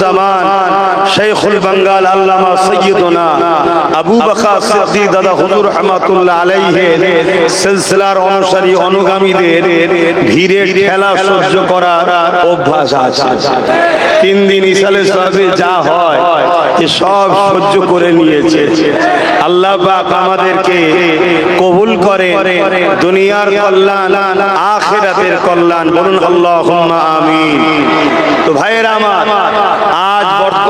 জামান শেখুল বাঙ্গাল আল্লামা সৈয়দনা আবু বকর সিদ্দিক দাদা হুজুর রহমাতুল্লাহ আলাইহি সিলসিলার অনুসারী অনুগামীদের ভিড়ের ঠেলা সহ্য করার অভ্যাস আছে। তিন দিন ইসালে সাহেবে যা হয় এ সব সহ্য করে নিয়েছে। আল্লাহ পাক আমাদেরকে কবুল করে দুনিয়ার কল্যাণ, আখিরাতের কল্যাণ। বলুন আল্লাহুম্মা আমিন। তো ভাইয়েরা আমার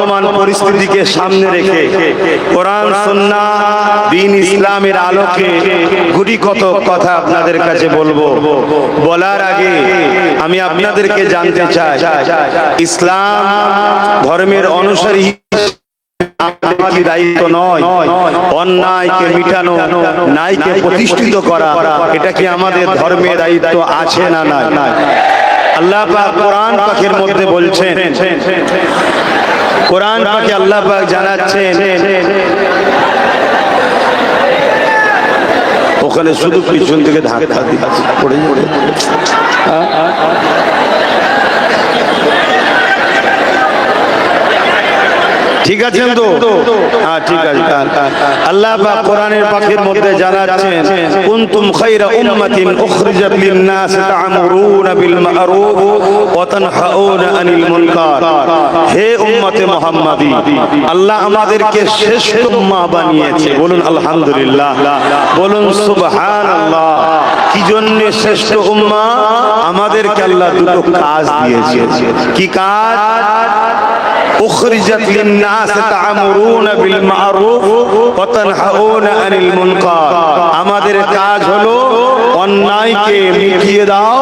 বর্তমান পরিস্থিতিকে সামনে রেখে কোরআন সুন্নাহ দিন ইসলামের আলোকে গুটি কত কথা আপনাদের কাছে বলব। বলার আগে আমি আপনাদেরকে জানতে চাই ইসলাম ধর্মের অনুসারী আমাদের দায়িত্ব নয় অন্যায়কে মিটানো নাইকে প্রতিষ্ঠিত করা এটা কি আমাদের ধর্মের দায়িত্ব আছে না নাই? আল্লাহ কোরআন পাকের মধ্যে বলছেন। কোরআন পাকে আল্লাহ পাক জানাচ্ছেন। ওখানে শুধু পিছন থেকে ধাক্কা দিয়ে পড়ে পড়ে ঠিক আছেন তো? হ্যাঁ ঠিক আছে। আল্লাহ পাক কোরআনের পাখির মধ্যে জানাচ্ছেন কুনতুম খায়রা উম্মাতিন উখরিজাত লিন-নাস তা'মুরুনা বিল মা'রুফ ওয়া তানহাউনা আনিল মুনকার। হে উম্মতে মুহাম্মাদি আল্লাহ আমাদেরকে শ্রেষ্ঠ উম্মাহ বানিয়েছে। বলুন আলহামদুলিল্লাহ। বলুন সুবহানাল্লাহ। কি জন্য শ্রেষ্ঠ উম্মাহ আমাদেরকে আল্লাহ দুটো কাজ দিয়েছে। কি কাজ? أخرجت للناس تعمرون بالمعروف وتنهون عن المنكر আমাদের কাজ হলো অন্যায়কে মিটিয়ে দাও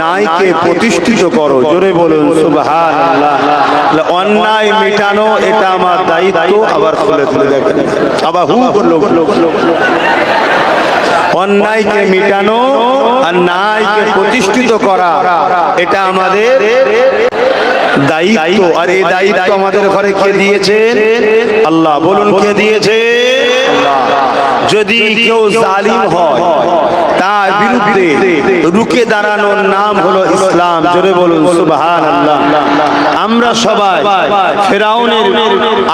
ন্যায়কে প্রতিষ্ঠিত করো জোরে বলুন সুবহানাল্লাহ তাহলে অন্যায় মিটানো এটা আমার দায়িত্ব আবার খুলে তুলে দেখেন আবার হু বললো অন্যায়কে মিটানো আর ন্যায়কে প্রতিষ্ঠিত করা এটা আমাদের দায়িত্ব আর এই দায়িত্ব আমাদের ঘরে কে দিয়েছেন? আল্লাহ বলুন কে দিয়েছে যদি কেউ জালিম হয় তার বিরুদ্ধে রুকে দাঁড়ানোর নাম হলো ইসলাম। জোরে বলুন সুবহান আল্লাহ আমরা সবাই ফেরাউনের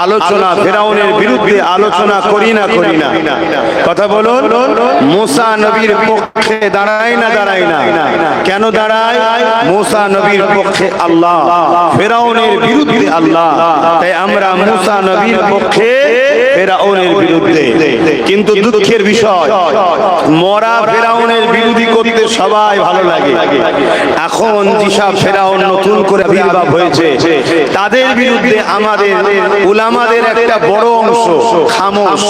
আলোচনা, ফেরাউনের বিরুদ্ধে আলোচনা করি না করি না। কথা বলুন, মোসা নবীর পক্ষে দাঁড়ায় না দাঁড়ায় না? কেন দাঁড়ায়? মোসা নবীর পক্ষে আল্লাহ, ফেরাউনের বিরুদ্ধে আল্লাহ। তাই আমরা মোসা নবীর পক্ষে ফেরাউনের বিরুদ্ধে। কিন্তু দুঃখের বিষয় মরা ফেরাউনের বিরোধী করতে সবাই ভালো লাগে। এখন যেসব ফেরাউন নতুন করে আবির্ভাব হয়েছে। তাদের বিরুদ্ধে আমাদের উলামাদের একটা বড় অংশ খামোশ।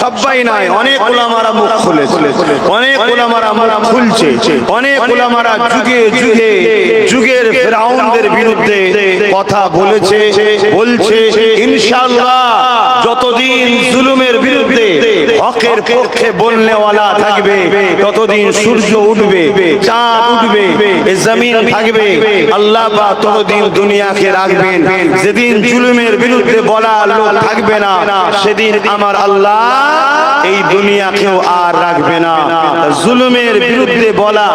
সবাই নয় অনেক উলামারা মুখ খুলেছে। অনেক উলামারা মুখ খুলছে। অনেক উলামারা যুগে যুগে যুগের ফেরাউনদের বিরুদ্ধে কথা বলেছে বলছে। ইনশাআল্লাহ। যতদিন জুলুমের বিরুদ্ধে হকের পক্ষে বলনেওয়ালা থাকবে, ততদিন সূর্য উঠবে, চাঁদ উঠবে জমিন থাকবে। আল্লাহ বা ততদিন দুনিয়াকে রাখবেন। যেদিন জুলুমের বিরুদ্ধে বলা লোক থাকবে না, সেদিন আমার আল্লাহ এই দুনিয়াকেও আর রাখবে না। জুলুমের বিরুদ্ধে বলা,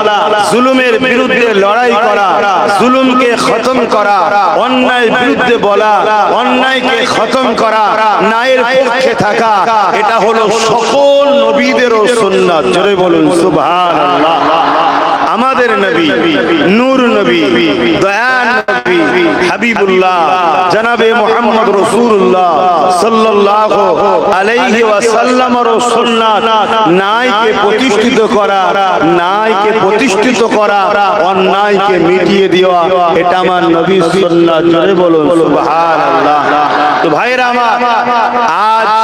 জুলুমের বিরুদ্ধে লড়াই করা, জুলুমকে খতম করা অন্যায় বিরুদ্ধে বলা, অন্যায়কে খতম করা, ন্যায়ের পক্ষে থাকা, এটা হলো সকল নবীদেরও সুন্নাত। জোরে বলুন, সুবহানাল্লাহ। আমাদের নবী, নূর নবী দয়ান নবী, হাবিবুল্লাহ, জনাবে মোহাম্মদ রাসূলুল্লাহ সাল্লাল্লাহু আলাইহি ওয়াসাল্লামের সুন্নাত। নাইকে প্রতিষ্ঠিত করা, নাইকে প্রতিষ্ঠিত করা, অন্যায়কে মিটিয়ে দেওয়া, এটা আমার নবী সুন্নাত। জোরে বলুন, সুবহানাল্লাহ। তো ভাইরা আমার, আজ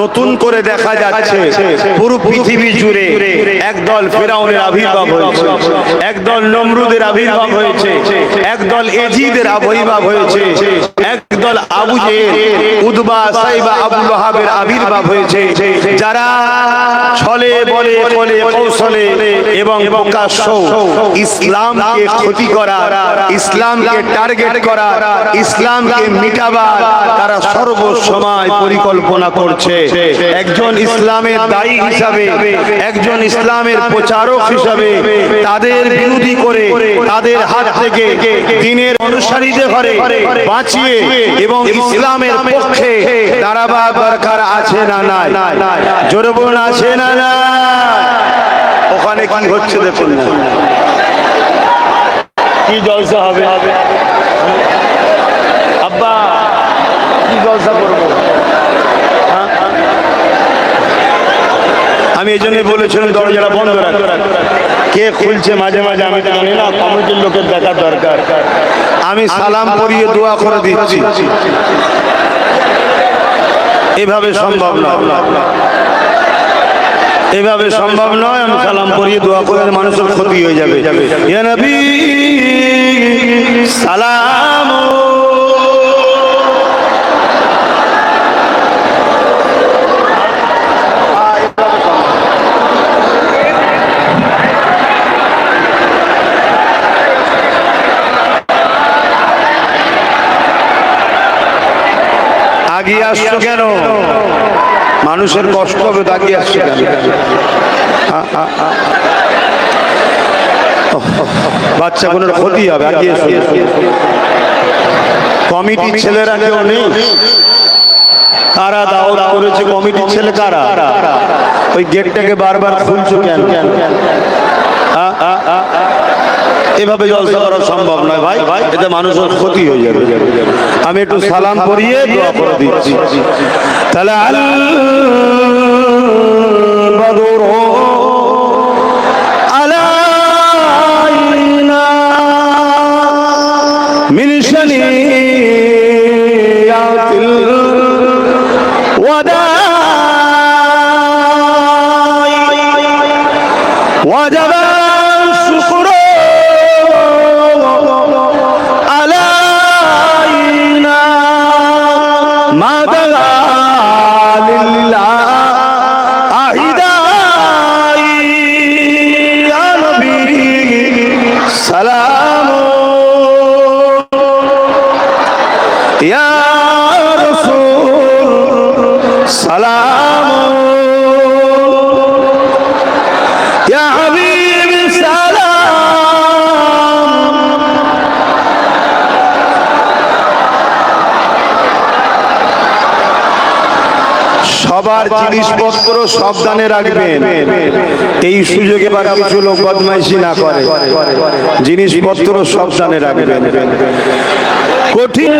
নতুন করে দেখা যাচ্ছে। পুরো পৃথিবী জুড়ে একদল ফেরাউনের আবির্ভাব হয়েছে। একদল নমরুদের আবির্ভাব হয়েছে। একদল এজিদের আবির্ভাব হয়েছে। একদল আবু উদবা সাইবা আবু ওয়াহাবের আবির্ভাব হয়েছে। যারা ছলে বলে বলে কৌশলে এবং প্রকাশ্য ইসলামকে ক্ষতি করা ইসলামকে টার্গেট করা ইসলামকে মিটাবার তারা সর্বসময় পরিকল্পনা করছে। একজন ইসলামের দায়ী হিসাবে, একজন ইসলামের প্রচারক হিসাবে তাদের বিরোধী করে, তাদের হাত থেকে দিনের অনুসারীদের ঘরে বাঁচিয়ে এবং ইসলামের পক্ষে দাঁড়াবার দরকার আছে না নাই? জোরে বলুন, আছে না না ওখানে কি হচ্ছে দেখুন কি জলসা হবে আব্বা কি জলসা করব হ্যাঁ? আমি এই জন্য বলেছিলাম, দরজাটা বন্ধ রাখ। কে খুলছে মাঝে মাঝে আমি জানি না, কমিটির লোকের দেখার দরকার। আমি সালাম পরিয়ে দোয়া করে দিচ্ছি। এভাবে সম্ভব নয়। এভাবে সম্ভব নয়, আমি সালাম পরিয়ে দোয়া করে মানুষের ক্ষতি হয়ে যাবে। সালাম। আসছো কেন মানুষের কষ্ট হবে তাকিয়ে আসছে কেন। বাচ্চা কোনো ক্ষতি হবে। কমিটির ছেলেরা কেউ নেই কারা দাওয়াত করেছে, কমিটির ছেলে কারা ওই গেটটাকে বারবার খুলছো কেন আ। এভাবে জলসা করা সম্ভব নয় ভাই, এতে মানুষের ক্ষতি হয়ে যাবে আমি একটু সালাম পরিয়ে দোয়া করে দিচ্ছি। তাহলে আলাইনা মিন সবার জিনিসপত্র সাবধানে রাখবেন। এই সুযোগে এবার কিছু লোক বদমাইশি না করে। জিনিসপত্র সাবধানে রাখবেন। কঠিন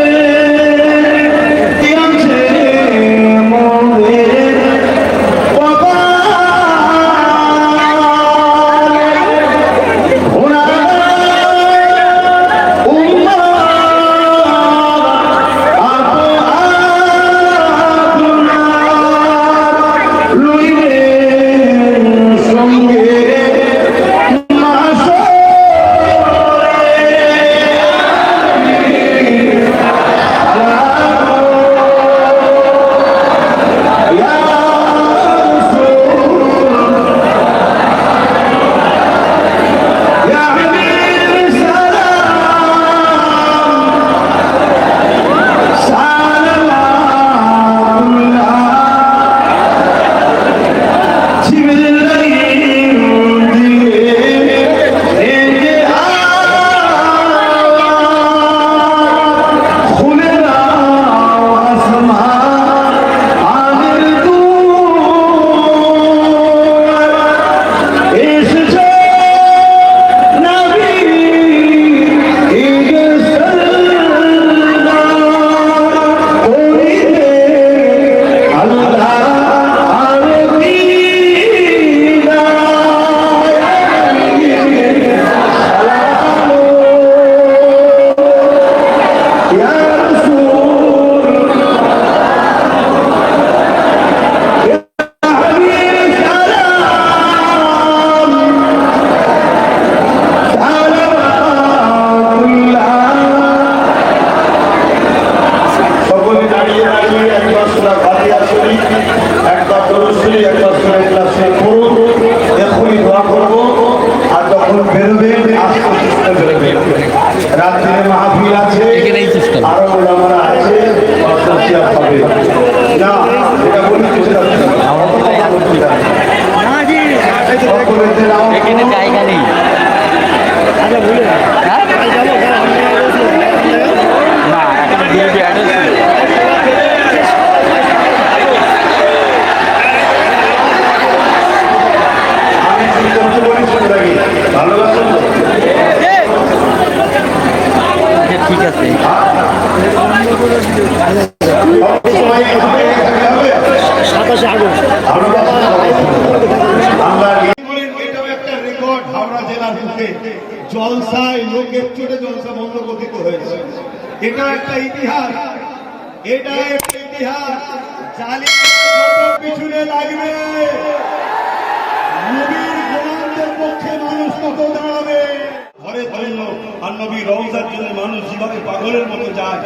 ধন্য আর নবী রওজার জন্য মানুষ যেভাবে পাগলের মতো যায়,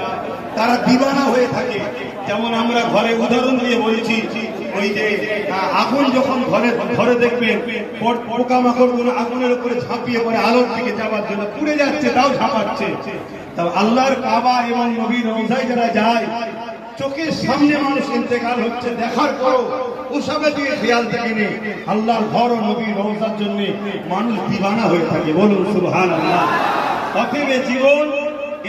তারা দিবানা হয়ে থাকে। যেমন আমরা ঘরে উদাহরণ দিয়ে বলছি, ওই যে, আগুন যখন ঘরে ঘরে দেখবে পোকা মাকড়গুলো আগুনের উপরে ঝাঁপিয়ে পড়ে, আলোর দিকে যাওয়ার জন্য পুড়ে যাচ্ছে, তাও ঝাঁপাচ্ছে। তা আল্লাহর কাবা এবং নবীর রওজায় যারা যায়, চোখের সামনে মানুষ ইন্তেকাল হচ্ছে, দেখার পরও ওসবের দিকে খেয়াল থাকে নেই আল্লাহর ঘর ও নবী রওজার জন্য মানুষ দিবানা হয়ে থাকে। বলুন সুবহান আল্লাহ অতএব এ জীবন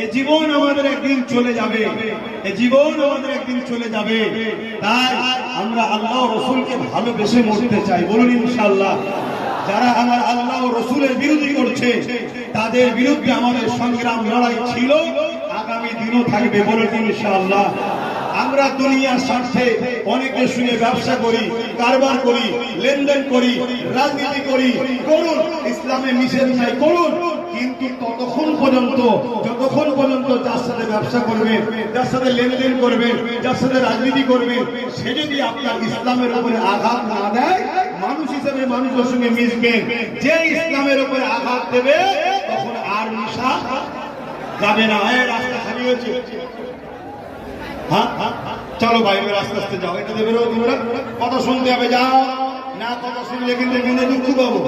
এ জীবন আমাদের একদিন চলে যাবে। এ জীবন আমাদের একদিন চলে যাবে। তাই আমরা আল্লাহ রসুলকে ভালোবেসে মরতে চাই। বলুন ইনশাআল্লাহ, যারা আমার আল্লাহ রসুলের বিরোধী করছে, তাদের বিরুদ্ধে আমাদের সংগ্রাম লড়াই ছিল, আগামী দিনও থাকবে বলুন ইনশাআল্লাহ। আমরা দুনিয়ার স্বার্থে অনেকে শুনে ব্যবসা করি, কারবার করি, লেনদেন করি, রাজনীতি করি, করুন, ইসলামে নিষেধ নাই, করুন। কিন্তু ততক্ষণ পর্যন্ত যতক্ষণ পর্যন্ত যার সাথে ব্যবসা করবেন যার সাথে লেনদেন করবেন যার সাথে রাজনীতি করবেন সে যদি আপনার ইসলামের উপরে আঘাত না দেয় মানুষ হিসেবে মানুষের সঙ্গে মিশবেন যে ইসলামের উপরে আঘাত দেবে তখন আর মিশা যাবে না। রাস্তা খালি হয়েছে। হ্যাঁ হ্যাঁ, হ্যাঁ। চলো ভাই আস্তে আস্তে যাও। এটা দেবে কথা শুনতে হবে যাও। না কথা শুনলে কিন্তু কিন্তু দুঃখ পাবো।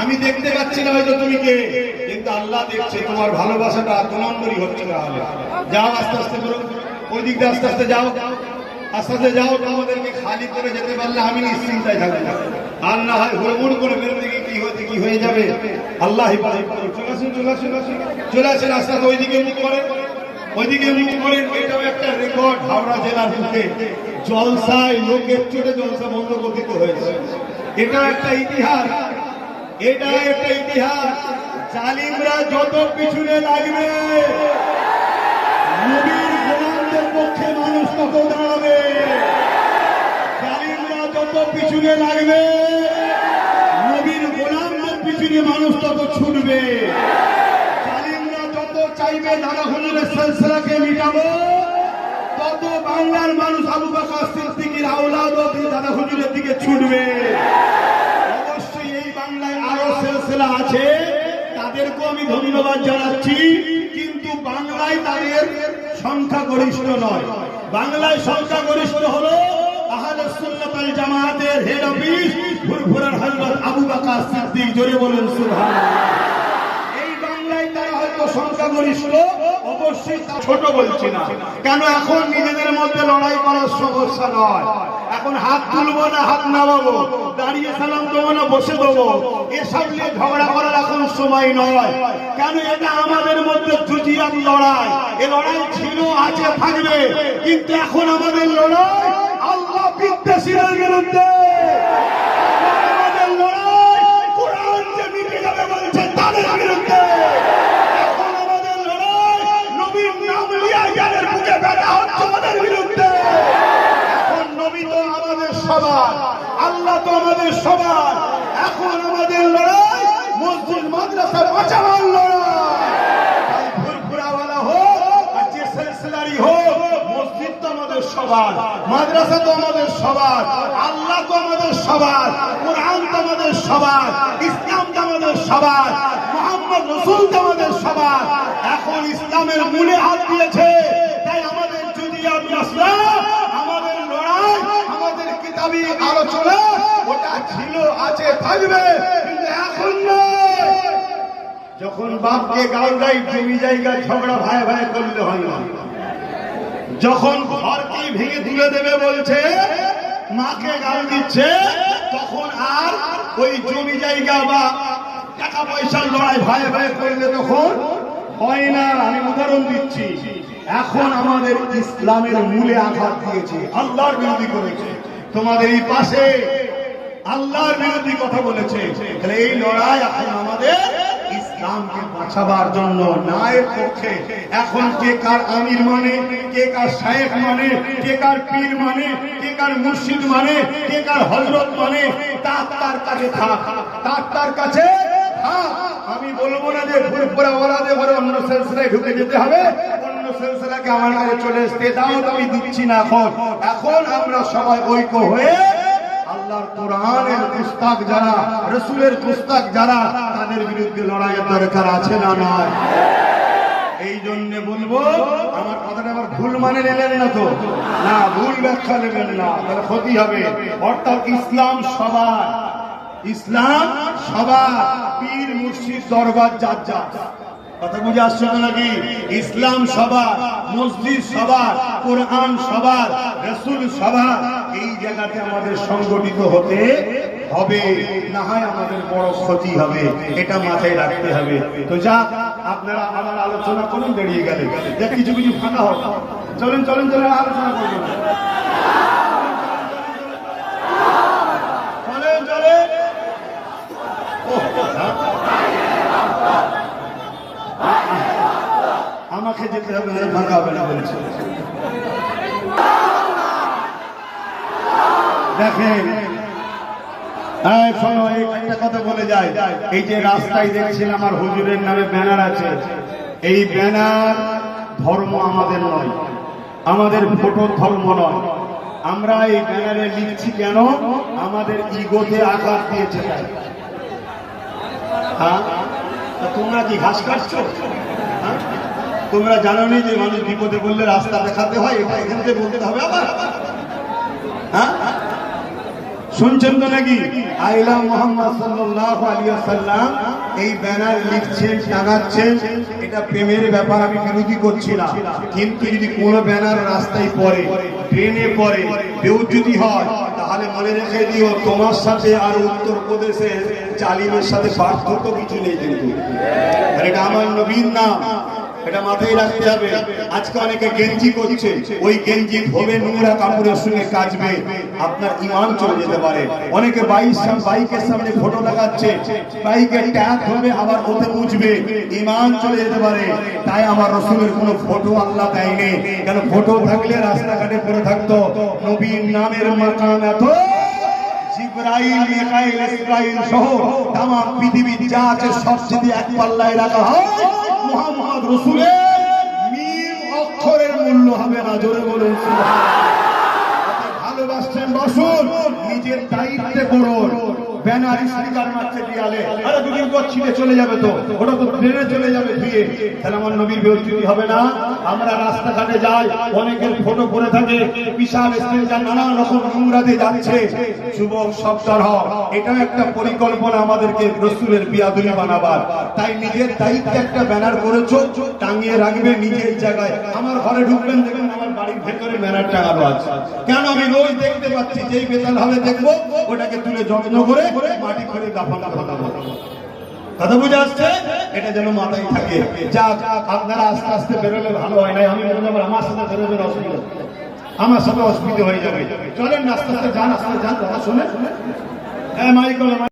আমি দেখতে পাচ্ছি না হয়তো তুমি কে। কিন্তু আল্লাহ দেখছে তোমার ভালোবাসাটা দু নম্বরই হচ্ছে তাহলে। যাও আস্তে আস্তে করো। ওই দিক আস্তে আস্তে যাও। আস্তে আস্তে যাও, তোমাদেরকে খালি করে যেতে পারলে আমি নিশ্চিন্তায় থাকব। আর না হয় হুড়মুড় করে বেরোতে গিয়ে কি হয়েছে কি হয়ে যাবে? আল্লাহ করো চলে আসুন চলে আসুন। চলে আসেন। আস্তে আস্তে ওইদিকে মুখ করে ওইদিকে মুখ করেন। এটাও একটা রেকর্ড হাওড়া জেলার বুকে। জলসায় লোকের চোটে জলসা বন্ধ গঠিত হয়েছে। এটা একটা ইতিহাস। এটা একটা ইতিহাস। জালিমরা যত পিছনে লাগবে, নবীর গোলামদের পক্ষে মানুষ তত দাঁড়াবে। জালিমরা যত পিছনে লাগবে, নবীর গোলামদের পিছনে মানুষ তত ছুটবে। জালিমরা যত চাইবে দাদা হুজুরের সিলসিলাকে মিটাবো, তত বাংলার মানুষ আবু বকর সিদ্দিকীর আওলাদ দাদা হুজুরের দিকে ছুটবে। অবশ্যই এই বাংলায় আরও সিলসিলা আছে। তাদেরকেও আমি ধন্যবাদ জানাচ্ছি, কিন্তু বাংলায় তাদের সংখ্যাগরিষ্ঠ নয়। বাংলায় হলো সংখ্যাগরিষ্ঠ অবশ্যই তা ছোট বলছি না। কেন এখন নিজেদের মধ্যে লড়াই করার সমস্যা নয়? এখন হাত তুলবো না, হাত নামাবো দাঁড়িয়ে সালাম দেবো না, বসে দেবো। এসব নিয়ে ঝগড়া করার এখন সময় নয়। কেন এটা আমাদের মধ্যে জুজিয়ার লড়াই? এ লড়াই ছিল, আছে, থাকবে। কিন্তু এখন আমাদের লড়াই আল্লাহ বিদ্বেষীদের বিরুদ্ধে। আমাদের লড়াই নবীর নাম লিয়া জ্ঞানের বুকে ব্যথা হচ্ছে আমাদের বিরুদ্ধে এখন নবী তো আমাদের সবার, আল্লাহ তো আমাদের সবার। এখন আমাদের লড়াই মসজিদ, মাদ্রাসার বাঁচাবার লড়াই। তাই ফুরফুরাওয়ালা হোক আর যে সিলসিলারি হোক, মসজিদ তো আমাদের সবার, মাদ্রাসা তো আমাদের সবার, আল্লাহ তো আমাদের সবার, কোরআন তো আমাদের সবার, ইসলাম তো আমাদের সবার, মোহাম্মদ রসুল তো আমাদের সবার। এখন ইসলামের মূলে হাত দিয়েছে আলোচনা ওটা ছিল, আছে, থাকবে এখন যখন বাপকে গাল দেয় জমি জায়গা ঝগড়া ভাই ভাই করলে হয় না। যখন ঘরকে ভেঙে তুলে দেবে বলছে, মাকে গাল দিচ্ছে, তখন আর ওই জমি জায়গা বা টাকা পয়সার লড়াই ভাই ভাই করলে তখন হয় না। আমি উদাহরণ দিচ্ছি। এখন আমাদের ইসলামের মূলে আঘাত দিয়েছে, আল্লাহর বিরোধী করেছে। তোমাদের এই পাশে আল্লাহর বিরোধী কথা বলেছে। তাহলে এই লড়াই এখন আমাদের ইসলামকে বাঁচাবার জন্য ন্যায়ের পক্ষে। এখন কে কার আমির মানে কে কার শায়েখ মানে কে কার পীর মানে কে কার মুর্শিদ মানে কে কার হজরত মানে তার তার কাছে থাক, তার তার কাছে আমি বলব না যে ফুরফুরা ওলাদে ঘরে অন্য সিলসিলায় ঢুকে যেতে হবে। আমার কাছে চলে আসতে আমি দিচ্ছি না এখন। এখন আমরা সবাই ঐক্য হয়ে আল্লাহর কোরআনের যারা যারা, তাদের বিরুদ্ধে লড়াইয়ের দরকার আছে না এই জন্য বলব, আমার কথাটা আবার ভুল মানে না তো? না, ভুল ব্যাখ্যা নেবেন না, তাহলে ক্ষতি হবে। অর্থাৎ ইসলাম সবার ইসলাম সবার, পীর মুর্শিদ দরবার যার যার। কথা বুঝে আসছে তো নাকি? ইসলাম সবার মসজিদ সবার কোরআন সবার রসুল সবার এই জায়গাতে আমাদের সংগঠিত হতে হবে। না হয় আমাদের বড় ক্ষতি হবে, এটা মাথায় রাখতে হবে। তো যা আপনারা আমার আলোচনা করুন, বেরিয়ে গেলে। যা কিছু কিছু ফাঁকা হোক। চলেন চলেন চলেন, আলোচনা করুন। চলেন চলেন। আমাকে যেতে হবে, না ফাঁকা হবে না বলছে। দেখেন একটা কথা বলে যায়। এই যে রাস্তায় আমার নামে ব্যানার আছে। এই ব্যানার ধর্ম আমাদের নয়, আমাদের ধর্ম আমরা এই ব্যানারে লিখছি কেন? আমাদের ইগোতে আঘাত দিয়েছে। হ্যাঁ? তোমরা কি ঘাস কাটছো? হ্যাঁ? তোমরা জানো নি যে মানুষ বিপদে বললে রাস্তা দেখাতে হয়? এটা এখান থেকে বলতে হবে আবার হ্যাঁ? শুনছেন তো নাকি? আইলা মোহাম্মদ সাল্লাল্লাহু আলাইহি ওয়াসাল্লাম এই ব্যানার লিখছেন টাঙাচ্ছেন এটা প্রেমের ব্যাপার, আমি বিরোধী করছি না কিন্তু যদি কোনো ব্যানার রাস্তায় পড়ে ট্রেনে পড়ে, বেউজ্জুতি হয়, তাহলে মনে রেখে দিও, তোমার সাথে আর উত্তরপ্রদেশের জালিমের সাথে পার্থক্য কিছু নেই কিন্তু। আর এটা আমার নবীন নাম। এটা মাথায় রাখতে হবে। আজকে অনেকে গেঞ্জি করছে। ওই গেঞ্জি ধোবে নোংরা কাপড়ের সঙ্গে কাচবে। আপনার ইমান চলে যেতে পারে। অনেকে বাইক বাইকের সামনে ফটো লাগাচ্ছে। বাইকের ট্যাগ ধোবে আবার ওতে মুছবে। ইমান চলে যেতে পারে। তাই আমার রসুলের কোনো ফটো আল্লাহ দেয়নি। কেন ফটো থাকলে রাস্তাঘাটে পড়ে থাকতো। নবীর নামের মাকাম এত। জিব্রাইল, মিকাইল, ইসরাইল সহ তাম পৃথিবীর যা আছে সব যদি এক পাল্লায় রাখা হয় মুহাম্মদ রসুলের মিম অক্ষরের মূল্য হবে না জোরে বলুন। ভালোবাসছেন বসুন নিজের দায়িত্বে করুন স্পিকার মারছে দেয়ালে। আরে দুদিন পর ছিঁড়ে চলে যাবে তো। ওটা তো ট্রেনে চলে যাবে ধুয়ে তাহলে আমার নবীর হবে না? আমরা রাস্তাঘাটে যাই, অনেকের ফটো পরে থাকে। নানান রকম নোংরাতে যাচ্ছে। যুবক একটা পরিকল্পনা আমাদেরকে রসুলের বিয়াদুলি বানাবার। তাই নিজের দায়িত্বে একটা ব্যানার করেছ, টাঙিয়ে রাখবে নিজের জায়গায়। আমার ঘরে ঢুকবেন, দেখবেন আমার বাড়ির ভেতরে ব্যানার টাঙানো আছে। কেন আমি রোজ দেখতে পাচ্ছি? যেই বেতাল হবে দেখব, ওটাকে তুলে যত্ন করে মাটি করে দাফা দাফা দাফা কথা বুঝে আসছে? এটা যেন মাথায় থাকে। যা আপনারা আস্তে আস্তে বেরোলে ভালো হয় না আমি মনে আমার সাথে বেরোবেন অসুবিধা। আমার সাথে অসুবিধা হয়ে যাবে। চলেন, আস্তে আস্তে যান আস্তে যান, কথা শুনে হ্যাঁ মাইক